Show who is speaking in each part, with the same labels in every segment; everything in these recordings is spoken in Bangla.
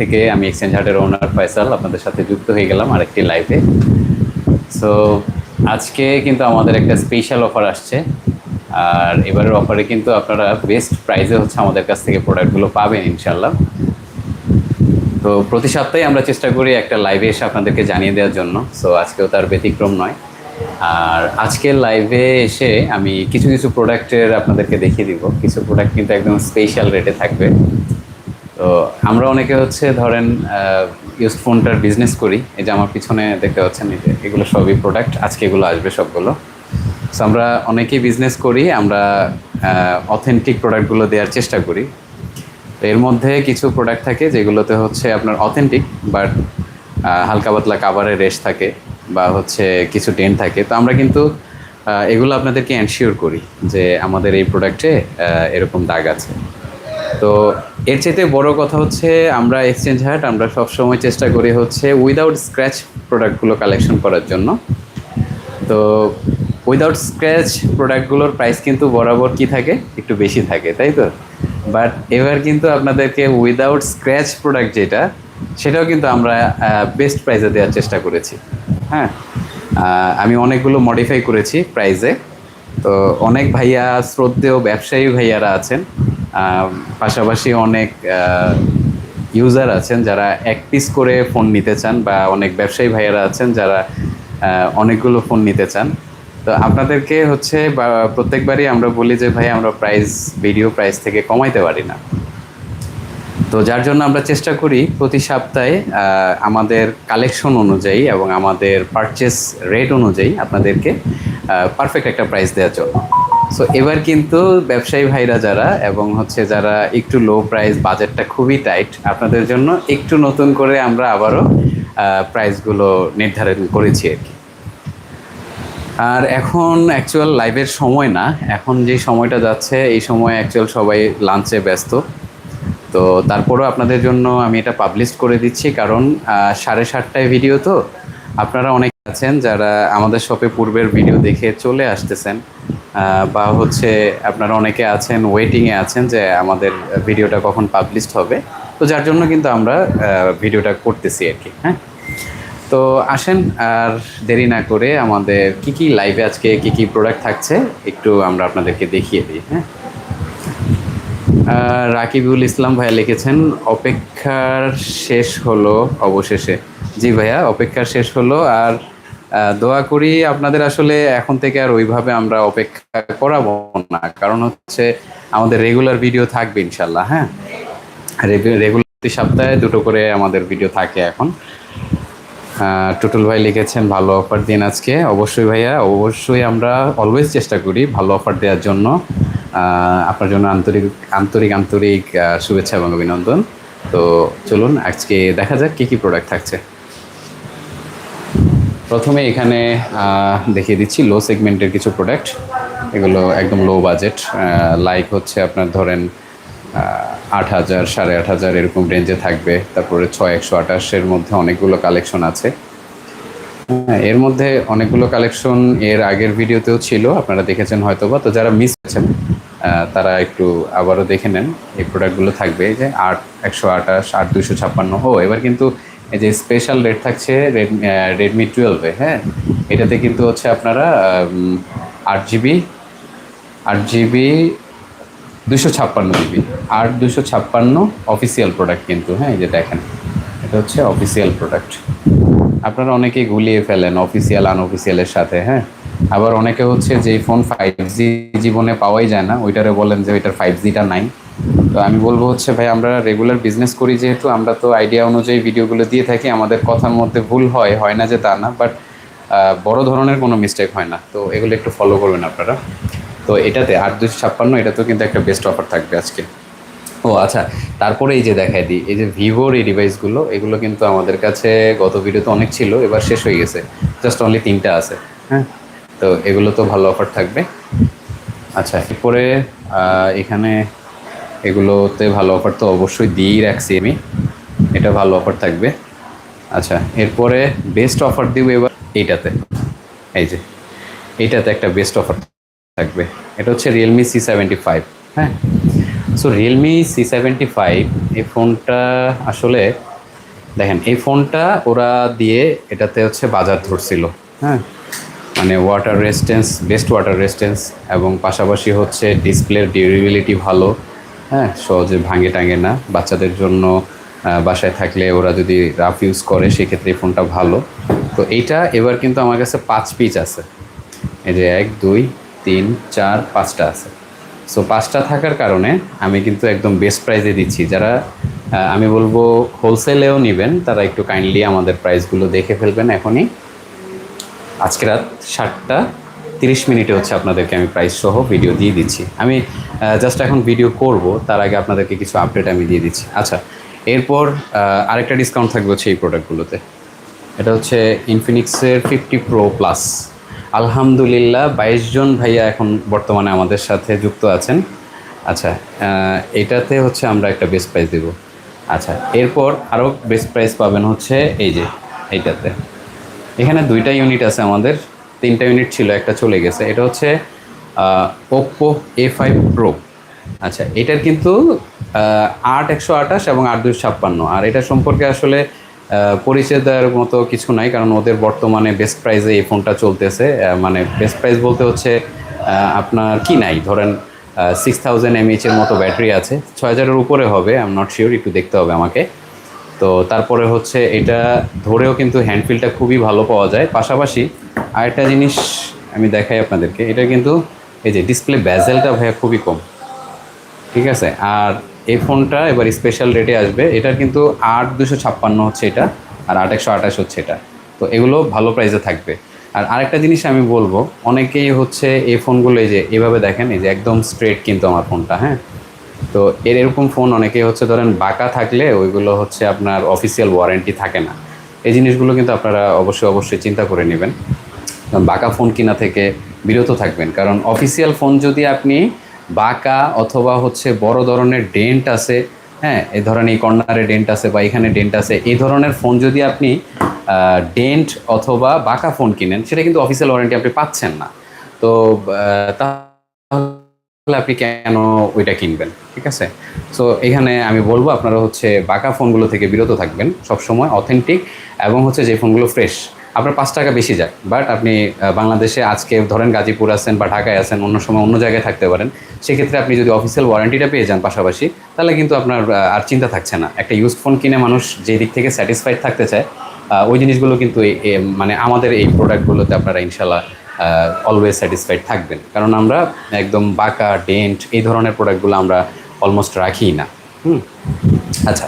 Speaker 1: থেকে আমি এক্সচেঞ্জ হার্টের ওনার ফয়সাল আপনাদের সাথে যুক্ত হয়ে গেলাম আরেকটি লাইভে সো আজকে কিন্তু আমাদের একটা স্পেশাল অফার আসছে। আর এবারের অফারে কিন্তু আপনারা বেস্ট প্রাইসে হচ্ছে আমাদের কাছ থেকে প্রোডাক্টগুলো পাবেন ইনশাল্লাহ তো প্রতি সপ্তাহে আমরা চেষ্টা করি একটা লাইভে এসে আপনাদেরকে জানিয়ে দেওয়ার জন্য। সো আজকেও তার ব্যতিক্রম নয়। আর আজকের লাইভে এসে আমি কিছু কিছু প্রোডাক্টের আপনাদেরকে দেখিয়ে দিব। কিছু প্রোডাক্ট কিন্তু একদম স্পেশাল রেটে থাকবে। তো আমরা অনেকে হচ্ছে ধরেন ইউজ ফোনটার বিজনেস করি। এই যে আমার পিছনে দেখতে পাচ্ছেন এগুলো সবই প্রোডাক্ট আজকে এগুলো আসবে সবগুলো। সো আমরা অনেকেই বিজনেস করি, আমরা অথেন্টিক প্রোডাক্টগুলো দেওয়ার চেষ্টা করি। এর মধ্যে কিছু প্রোডাক্ট থাকে যেগুলোতে হচ্ছে আপনার অথেন্টিক বাট হালকা পাতলা কাভারের রেশ থাকে বা হচ্ছে কিছু ডেন্ট থাকে। তো আমরা কিন্তু এগুলো আপনাদেরকে এনশিওর করি যে আমাদের এই প্রোডাক্টে এরকম দাগ আছে। তো এর চাইতে বড় কথা হচ্ছে আমরা এক্সচেঞ্জ হাট আমরা সবসময় চেষ্টা করি হচ্ছে উইদাউট স্ক্র্যাচ প্রোডাক্টগুলো কালেকশন করার জন্য। তো উইদাউট স্ক্র্যাচ প্রোডাক্টগুলোর প্রাইস কিন্তু বরাবর কি থাকে? একটু বেশি থাকে, তাই তো? বাট এবার কিন্তু আপনাদেরকে উইদাউট স্ক্র্যাচ প্রোডাক্ট যেটা, সেটাও কিন্তু আমরা বেস্ট প্রাইসে দেওয়ার চেষ্টা করেছি। হ্যাঁ? আমি অনেকগুলো মডিফাই করেছি প্রাইসে তো অনেক ভাইয়া শ্রদ্ধেয় ব্যবসায়ী ভাইয়ারা আছেন পাশাপাশি অনেক ইউজার আছেন যারা এক পিস করে ফোন নিতে চান বা অনেক ব্যবসায়ী ভাইয়ারা আছেন যারা অনেকগুলো ফোন নিতে চান। তো আপনাদেরকে হচ্ছে প্রত্যেকবারই আমরা বলি যে ভাই আমরা প্রাইস ভিডিও প্রাইস থেকে কমাইতে পারি না। তো যার জন্য আমরা চেষ্টা করি প্রতি সপ্তাহে আমাদের কালেকশন অনুযায়ী এবং আমাদের পারচেস রেট অনুযায়ী আপনাদেরকে পারফেক্ট একটা প্রাইস দেওয়ার জন্য। সো এবার কিন্তু ব্যবসায়ী ভাইরা যারা এবং হচ্ছে যারা একটু লো প্রাইস বাজেটটা খুবই টাইট আপনাদের জন্য একটু নতুন করে আমরা আবারও প্রাইসগুলো নির্ধারণ করেছি আর কি। আর এখন অ্যাকচুয়াল লাইভের সময় না, এখন যে সময়টা যাচ্ছে, এই সময় অ্যাকচুয়াল সবাই লাঞ্চে ব্যস্ত। তো তারপরেও আপনাদের জন্য আমি এটা পাবলিশ করে দিচ্ছি, কারণ সাড়ে সাতটায় ভিডিও তো। আপনারা অনেক আছেন যারা আমাদের শপে পূর্বের ভিডিও দেখে চলে আসতেছেন বা হচ্ছে আপনারা অনেকে আছেন ওয়েটিংয়ে আছেন যে আমাদের ভিডিওটা কখন পাবলিশড হবে। তো যার জন্য কিন্তু আমরা ভিডিওটা করতেছি আর কি হ্যাঁ? তো আসেন, আর দেরি না করে আমাদের কি কি লাইভে আজকে কি কি প্রোডাক্ট থাকছে, একটু আমরা আপনাদেরকে দেখিয়ে দিই হ্যাঁ? রাকিবুল ইসলাম ভাইয়া লিখেছেন, অপেক্ষার শেষ হলো অবশেষে। জি ভাইয়া, অপেক্ষার শেষ হলো আর দোয়া করি আপনাদের আসলে এখন থেকে আর ওইভাবে আমরা অপেক্ষা করাবো না। কারণ হচ্ছে আমাদের রেগুলার ভিডিও থাকবে ইনশাল্লাহ হ্যাঁ? রেগুলার প্রতি সপ্তাহে দুটো করে আমাদের ভিডিও থাকে এখন। টুটুল ভাই লিখেছেন, ভালো অফার দিন আজকে। অবশ্যই ভাইয়া, অবশ্যই আমরা অলওয়েজ চেষ্টা করি ভালো অফার দেওয়ার জন্য। আপনার জন্য আন্তরিক আন্তরিক আন্তরিক শুভেচ্ছা এবং অভিনন্দন। তো চলুন, আজকে দেখা যাক কী কী প্রোডাক্ট থাকছে। প্রথমে এখানে দেখিয়ে দিচ্ছি লো সেগমেন্টের কিছু প্রোডাক্ট এগুলো একদম লো বাজেট লাইক হচ্ছে আপনার ধরেন আট হাজার, সাড়ে আট হাজার এরকম রেঞ্জে থাকবে। তারপরে ছয়, একশো আঠাশের মধ্যে অনেকগুলো কালেকশন আছে। হ্যাঁ এর মধ্যে অনেকগুলো কালেকশন এর আগের ভিডিওতেও ছিল, আপনারা দেখেছেন হয়তো বা তো যারা মিস করেছেন তারা একটু আবারও দেখে নেন, এই প্রোডাক্টগুলো থাকবে। যে আট, একশো আঠাশ, আট দুশো ছাপ্পান্ন, ও, এবার কিন্তু এই যে স্পেশাল রেট থাকছে রেডমি রেডমি টুয়েলভে হ্যাঁ? এটাতে কিন্তু হচ্ছে আপনারা আট জিবি আট জিবি দুশো ছাপ্পান্ন জিবি আট দুশো ছাপ্পান্ন অফিসিয়াল প্রোডাক্ট কিন্তু হ্যাঁ? এই যে দেখেন, এটা হচ্ছে অফিসিয়াল প্রোডাক্ট আপনারা অনেকেই গুলিয়ে ফেলেন অফিসিয়াল আনঅফিসিয়ালের সাথে হ্যাঁ? আবার অনেকে হচ্ছে যে ফোন ফাইভ জি জীবনে পাওয়াই যায় না, ওইটারে বলেন যে ওইটার ফাইভ জিটা নাই। তো আমি বলব হচ্ছে ভাই, আমরা রেগুলার বিজনেস করি যেহেতু, আমরা তো আইডিয়া অনুযায়ী ভিডিওগুলো দিয়ে থাকি, আমাদের কথার মধ্যে ভুল হয় হয় না যে তা না বাট বড় ধরনের কোনো মিস্টেক হয় না। তো এগুলো একটু ফলো করবেন আপনারা। তো এটাতে আট দুশো ছাপ্পান্ন, এটাতেও কিন্তু একটা বেস্ট অফার থাকবে আজকে। ও আচ্ছা। তারপরে এই যে দেখাই দিই এই যে ভিভোর এই ডিভাইসগুলো এগুলো কিন্তু আমাদের কাছে গত ভিডিওতে অনেক ছিল এবার শেষ হয়ে গেছে। জাস্ট অনলি তিনটা আছে। হ্যাঁ। তো এগুলো তো ভালো অফার থাকবে। আচ্ছা এরপরে এখানে এগুলোতে ভালো অফার তো অবশ্যই দিয়েই রাখছি আমি। এটা ভালো অফার থাকবে। আচ্ছা এরপরে বেস্ট অফার দিব এবার এইটাতে। এই যে এইটাতে একটা বেস্ট অফার থাকবে। এটা হচ্ছে রিয়েলমি সি সেভেন্টি ফাইভ হ্যাঁ। So Realme C seventy five এই ফোনটা আসলে দেখেন, এই ফোনটা ওরা দিয়ে এটাতে হচ্ছে বাজার ধরছিল। হ্যাঁ? মানে water resistance best water resistance এবং পাশাপাশি হচ্ছে ডিসপ্লের ডিউরেবিলিটি ভালো। হ্যাঁ? সহজে ভাঙে টাঙে না। বাচ্চাদের জন্য বাসায় থাকলে ওরা যদি রাফ ইউজ করে, সেক্ষেত্রে এই ফোনটা ভালো। তো এইটা এবার কিন্তু আমার কাছে পাঁচ পিচ আছে। এই যে এক, দুই, তিন, চার, পাঁচটা আছে। সো পাঁচটা থাকার কারণে আমি কিন্তু একদম বেস্ট প্রাইসে দিচ্ছি। যারা আমি বলব হোলসেলেও নেবেন, তারা একটু কাইন্ডলি আমাদের প্রাইসগুলো দেখে ফেলবেন এখনই। আজকে রাত সাতটা তিরিশ মিনিটে হচ্ছে আপনাদেরকে আমি প্রাইস সহ ভিডিও দিয়ে দিচ্ছি। আমি জাস্ট এখন ভিডিও করব, তার আগে আপনাদেরকে কিছু আপডেট আমি দিয়ে দিচ্ছি। আচ্ছা এরপর আরেকটা ডিসকাউন্ট থাকবে হচ্ছে এই প্রোডাক্টগুলোতে এটা হচ্ছে ইনফিনিক্সের ফিফটি প্রো প্লাস আলহামদুলিল্লাহ, বাইশ জন ভাইয়া এখন বর্তমানে আমাদের সাথে যুক্ত আছেন। আচ্ছা এটাতে হচ্ছে আমরা একটা বেস্ট প্রাইস দেব। আচ্ছা এরপর আরও বেস্ট প্রাইস পাবেন হচ্ছে এই যে, এইটাতে। এখানে দুইটা ইউনিট আছে আমাদের, তিনটা ইউনিট ছিল, একটা চলে গেছে। এটা হচ্ছে ওপ্পো এ ফাইভ প্রো আচ্ছা এটার কিন্তু আট একশো আঠাশ এবং আট দুশো ছাপ্পান্ন। আর এটা সম্পর্কে আসলে পরিচয় দেওয়ার মতো কিছু নাই, কারণ ওদের বর্তমানে বেস্ট প্রাইসে এই ফোনটা চলতেছে। মানে বেস্ট প্রাইস বলতে হচ্ছে আপনার কি নাই? ধরেন সিক্স থাউজেন্ড এমএইচের মতো ব্যাটারি আছে। ছয় হাজারের উপরে হবে আই এম নট শিওর একটু দেখতে হবে আমাকে। তো তারপরে হচ্ছে এটা ধরেও কিন্তু হ্যান্ডফিলটা খুবই ভালো পাওয়া যায়। পাশাপাশি আরেকটা জিনিস আমি দেখাই আপনাদেরকে, এটা কিন্তু এই যে ডিসপ্লে ব্যাজেলটা ভাইয়া খুবই কম। ঠিক আছে? আর এই ফোনটা এবার স্পেশাল রেটে আসবে। এটার কিন্তু আট দুশো ছাপ্পান্ন হচ্ছে এটা, আর আট একশো আঠাশ হচ্ছে এটা। তো এগুলো ভালো প্রাইসে থাকবে। আর আরেকটা জিনিস আমি বলব, অনেকেই হচ্ছে এই ফোনগুলো এই যে, এভাবে দেখেন, এই যে একদম স্ট্রেট কিন্তু আমার ফোনটা হ্যাঁ? তো এর এরকম ফোন অনেকেই হচ্ছে ধরেন বাঁকা থাকলে ওইগুলো হচ্ছে আপনার অফিসিয়াল ওয়ারেন্টি থাকে না। এই জিনিসগুলো কিন্তু আপনারা অবশ্যই অবশ্যই চিন্তা করে নেবেন। বাঁকা ফোন কিনা থেকে বিরত থাকবেন। কারণ অফিসিয়াল ফোন যদি আপনি বাঁকা অথবা হচ্ছে বড় ধরনের ডেন্ট আছে হ্যাঁ এই ধরনের এই কর্নারে ডেন্ট আছে বা এখানে ডেন্ট আছে এই ধরনের ফোন যদি আপনি ডেন্ট অথবা বাঁকা ফোন কিনেন, সেটা কিন্তু অফিসিয়াল ওয়ারেন্টি আপনি পাচ্ছেন না। তো তাহলে আপনি কেন ওইটা কিনবেন, ঠিক আছে? সো এখানে আমি বলব আপনারা হচ্ছে বাঁকা ফোনগুলো থেকে বিরত থাকবেন সবসময় অথেন্টিক এবং হচ্ছে যে ফোনগুলো ফ্রেশ আপনার পাঁচ টাকা বেশি যায় বাট আপনি বাংলাদেশে আজকে ধরেন গাজীপুর আছেন বা ঢাকায় আছেন, অন্য সময় অন্য জায়গায় থাকতে পারেন, সেক্ষেত্রে আপনি যদি অফিসিয়াল ওয়ারেন্টিটা পেয়ে যান পাশাপাশি, তাহলে কিন্তু আপনার আর চিন্তা থাকছে না। একটা ইউজ ফোন কিনে মানুষ যে দিক থেকে স্যাটিসফাইড থাকতে চায় ওই জিনিসগুলো কিন্তু মানে আমাদের এই প্রোডাক্টগুলোতে আপনারা ইনশাল্লাহ অলওয়েজ স্যাটিসফাইড থাকবেন। কারণ আমরা একদম বাঁকা ডেন্ট এই ধরনের প্রোডাক্টগুলো আমরা অলমোস্ট রাখি না। হুম? আচ্ছা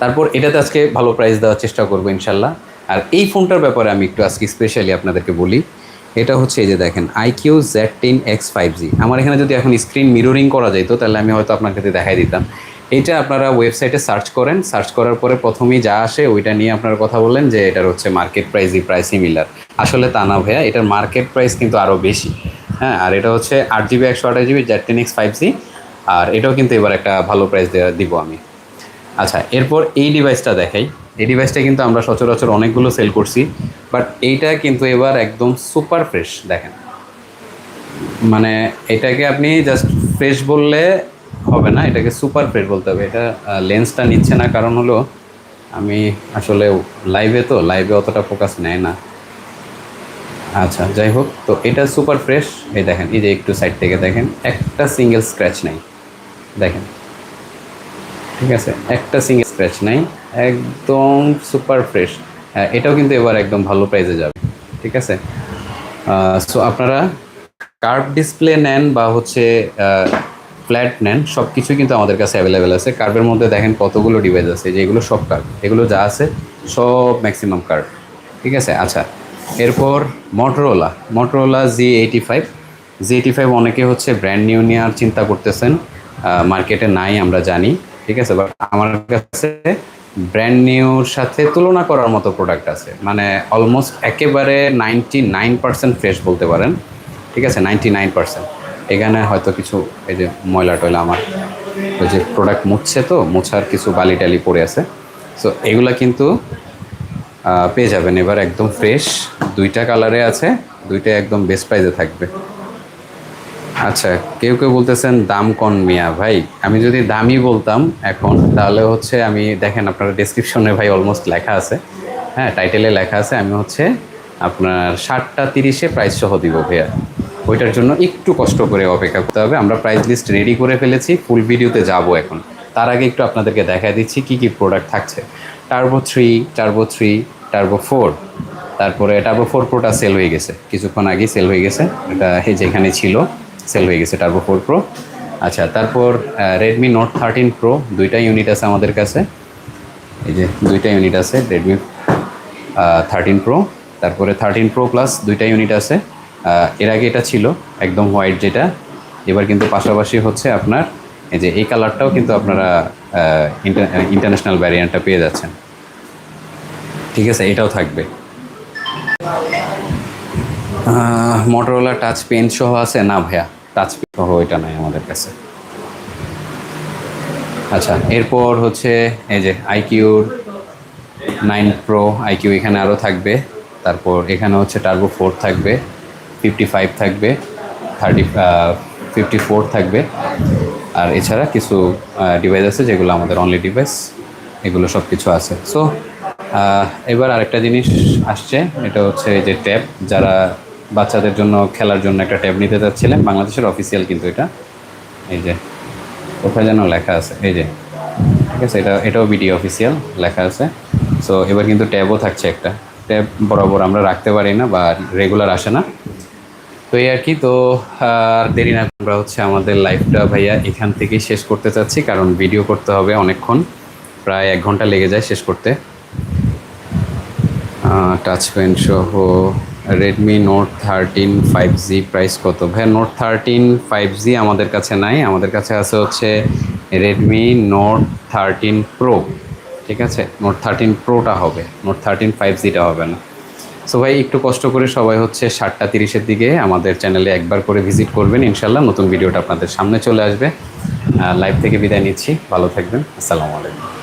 Speaker 1: তারপর এটাতে আজকে ভালো প্রাইস দেওয়ার চেষ্টা করব ইনশাল্লাহ আর এই ফোনটার ব্যাপারে আমি একটু আজকে স্পেশালি আপনাদেরকে বলি। এটা হচ্ছে এই যে দেখেন iQOO Z ten X five G আমার এখানে যদি এখন স্ক্রিন মিররিং করা যেত তাহলে আমি হয়তো আপনাকে দেখাই দিতাম। এটা আপনারা ওয়েবসাইটে সার্চ করেন। সার্চ করার পরে প্রথমেই যা আসে, ওইটা নিয়ে আপনারা কথা বললেন যে এটার হচ্ছে মার্কেট প্রাইস এই প্রাইস সিমিলার আসলে তা না ভাইয়া, এটার মার্কেট প্রাইস কিন্তু আরও বেশি। হ্যাঁ আর এটা হচ্ছে আট জিবি একশো আঠাশ GB Z ten X five G আর এটাও কিন্তু এবার একটা ভালো প্রাইস দেওয়া দিব আমি। আচ্ছা এরপর এই ডিভাইসটা দেখাই। এই ডিভাইসটা কিন্তু আমরা সচরাচর অনেকগুলো সেল করছি বাট এইটা কিন্তু এবার একদম সুপার ফ্রেশ দেখেন। মানে এটাকে আপনি জাস্ট ফ্রেশ বললে হবে না, এটাকে সুপার ফ্রেশ বলতে হবে। এটা লেন্সটা নিচ্ছে না, কারণ হলো আমি আসলে লাইভে তো লাইভে অতটা ফোকাস নেয় না। আচ্ছা যাই হোক, তো এটা সুপার ফ্রেশ এই দেখেন, এই যে একটু সাইড থেকে দেখেন, একটা সিঙ্গেল স্ক্র্যাচ নাই। দেখেন, ঠিক আছে, একটা সিঙ্গেল স্ক্র্যাচ নাই। একদম সুপার ফ্রেশ হ্যাঁ এটাও কিন্তু এবার একদম ভালো প্রাইসে যাবে। ঠিক আছে? সো আপনারা কার্ভ ডিসপ্লে নেন বা হচ্ছে ফ্ল্যাট নেন সব কিছুই কিন্তু আমাদের কাছে অ্যাভেলেবেল আছে। কার্ভের মধ্যে দেখেন কতগুলো ডিভাইস আছে যেগুলো সব কার্ভ এগুলো যা আছে, সব ম্যাক্সিমাম কার্ভ ঠিক আছে? আচ্ছা এরপর Motorola Motorola G eighty five G eighty five অনেকে হচ্ছে ব্র্যান্ড নিউ নেওয়ার চিন্তা করতেছেন। মার্কেটে নাই, আমরা জানি। ঠিক আছে? বাট আমার কাছে ব্র্যান্ড নিউর সাথে তুলনা করার মতো প্রোডাক্ট আছে। মানে অলমোস্ট একেবারে নাইনটি নাইন পার্সেন্ট ফ্রেশ বলতে পারেন। ঠিক আছে? নাইনটি নাইন পার্সেন্ট এখানে হয়তো কিছু, এই যে ময়লা টয়লা আমার, ওই যে প্রোডাক্ট মুছছে তো, মোছার কিছু বালি টালি পড়ে আছে। সো এগুলা কিন্তু পেয়ে যাবেন। এবার একদম ফ্রেশ দুইটা কালারে আছে দুইটা একদম বেস্ট প্রাইজে থাকবে। আচ্ছা কেউ কেউ বলতেছেন দাম কন মিয়া। ভাই, আমি যদি দামই বলতাম এখন, তাহলে হচ্ছে আমি, দেখেন আপনার ডেসক্রিপশনে ভাই অলমোস্ট লেখা আছে। হ্যাঁ টাইটেলে লেখা আছে, আমি হচ্ছে আপনার ষাটটা তিরিশে প্রাইস সহ দিব ভাইয়া। ওইটার জন্য একটু কষ্ট করে অপেক্ষা করতে হবে। আমরা প্রাইস লিস্ট রেডি করে ফেলেছি ফুল ভিডিওতে যাব এখন। তার আগে একটু আপনাদেরকে দেখা দিচ্ছি কি কি প্রোডাক্ট থাকছে। Turbo three turbo three turbo four তারপরে টার্বো ফোর প্রোটা সেল হয়ে গেছে। কিছুক্ষণ আগেই সেল হয়ে গেছে। এটা যেখানে ছিল। সেল হয়ে গেছে টার্বো ফোর প্রো আচ্ছা তারপর রেডমি নোট থার্টিন প্রো দুইটা ইউনিট আছে আমাদের কাছে। এই যে দুইটা ইউনিট আছে রেডমি থার্টিন প্রো তারপরে থার্টিন প্রো প্লাস দুইটা ইউনিট আছে। এর আগে এটা ছিল, একদম হোয়াইট যেটা। এবার কিন্তু পাশাপাশি হচ্ছে আপনার, এই যে এই কালারটাও কিন্তু আপনারা ইন্টারন্যাশনাল ভ্যারিয়েন্টটা পেয়ে যাচ্ছেন। ঠিক আছে, এটাও থাকবে। মোটরোলা টাচ পেন সহ আছে, না ভাইয়া। টাচ সহ এটা নাই আমাদের কাছে। আচ্ছা এরপর হচ্ছে এই যে আইকিউর নাইন প্রো, আইকিউ এখানে আরও থাকবে। তারপর এখানে হচ্ছে টার্বো ফোর থাকবে, ফিফটি ফাইভ থাকবে, থার্টি ফিফটি ফোর থাকবে। আর এছাড়া কিছু ডিভাইস আছে যেগুলো আমাদের অনলি ডিভাইস এগুলো সব কিছু আছে সো এবার আরেকটা জিনিস আসছে, এটা হচ্ছে যে ট্যাব। যারা বাচ্চাদের জন্য, খেলার জন্য একটা ট্যাব নিতে চাচ্ছিলেন বাংলাদেশের অফিসিয়াল কিন্তু এটা। এই যে, কোথায় যেন লেখা আছে। এই যে, ঠিক আছে, এটা, এটাও বিডি অফিসিয়াল লেখা আছে। সো এবার কিন্তু ট্যাবও থাকছে একটা। ট্যাব বরাবর আমরা রাখতে পারি না বা রেগুলার আসে না। তো এই আর কি, তো, আর দেরি না, আমরা হচ্ছে আমাদের লাইফটা ভাইয়া এখান থেকেই শেষ করতে চাচ্ছি, কারণ ভিডিও করতে হবে অনেকক্ষণ। প্রায় এক ঘণ্টা লেগে যায় শেষ করতে। টাচ পেন সহ Redmi note thirteen five G price কত? ভাই নোট থার্টিন ফাইভ জি আমাদের কাছে নাই। আমাদের কাছে আছে হচ্ছে রেডমি নোট থার্টিন প্রো ঠিক আছে? নোট থার্টিন প্রোটা হবে। নোট থার্টিন ফাইভ জিটা হবে না। সো ভাই, একটু কষ্ট করে সবাই হচ্ছে সাতটা তিরিশের দিকে আমাদের চ্যানেলে একবার করে ভিজিট করবেন ইনশাল্লাহ নতুন ভিডিওটা আপনাদের সামনে চলে আসবে। লাইভ থেকে বিদায় নিচ্ছি। ভালো থাকবেন। আসসালামু আলাইকুম।